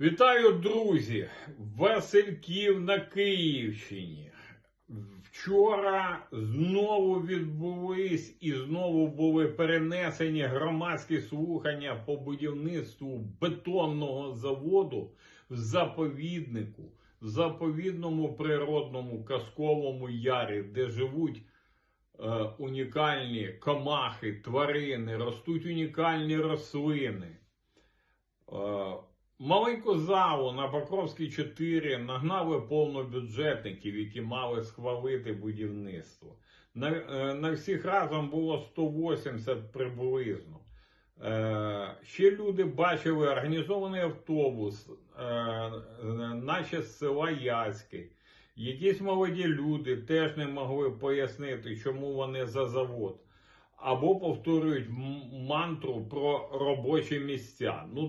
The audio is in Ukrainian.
Вітаю, друзі! Васильків на Київщині. Вчора знову відбулись і знову були перенесені громадські слухання по будівництву бетонного заводу в заповіднику, в заповідному природному казковому ярі, де живуть е, унікальні комахи, тварини, ростуть унікальні рослини. Маленьку залу на Покровській 4 нагнали повнобюджетників, які мали схвалити будівництво. На, е, на всіх разом було 180 приблизно. Е, ще люди бачили організований автобус, е, наче з села Яськи. Якісь молоді люди теж не могли пояснити, чому вони за завод. Або повторюють мантру про робочі місця. Ну,